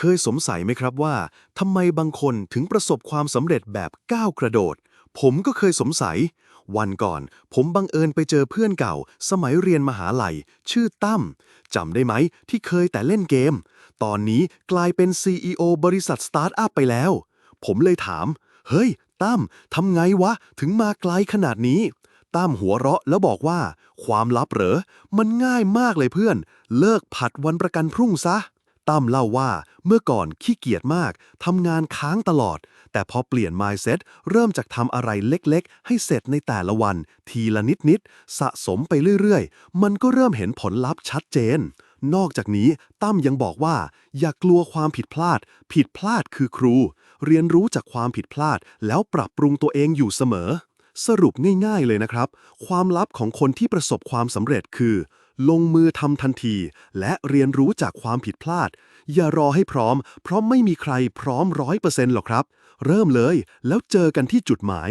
เคยสงสัยไหมครับว่าทำไมบางคนถึงประสบความสำเร็จแบบก้าวกระโดด ผมก็เคยสงสัย วันก่อนผมบังเอิญไปเจอเพื่อนเก่า สมัยเรียนมหาลัย ชื่อตั้มจำได้ไหมที่เคยแต่เล่นเกม ตอนนี้กลายเป็น CEO บริษัทสตาร์ทอัพไปแล้ว ผมเลยถาม เฮ้ย ตั้มทำไงวะ ถึงมาไกลขนาดนี้ตั้มหัวเราะแล้วบอกว่า ความลับเหรอ มันง่ายมากเลยเพื่อน เลิกผัดวันประกันพรุ่งซะ ตั้มเล่าว่าเมื่อก่อนขี้เกียจมากทำงานค้างตลอด แต่พอเปลี่ยน mindset เริ่มจากทำอะไรเล็กๆ ให้เสร็จในแต่ละวัน ทีละนิดๆ สะสมไปเรื่อยๆ มันก็เริ่มเห็นผลลัพธ์ชัดเจน นอกจากนี้ตั้มยังบอกว่า อย่ากลัวความผิดพลาด ผิดพลาดคือครู เรียนรู้จากความผิดพลาดแล้วปรับปรุงตัวเองอยู่เสมอ สรุปง่ายๆเลยนะครับ ความลับของคนที่ประสบความสำเร็จคือ ลงมือทำทันที และเรียนรู้จากความผิดพลาด อย่ารอให้พร้อม เพราะไม่มีใครพร้อมร้อยเปอร์เซ็นต์หรอกครับ เริ่มเลยแล้วเจอกันที่จุดหมาย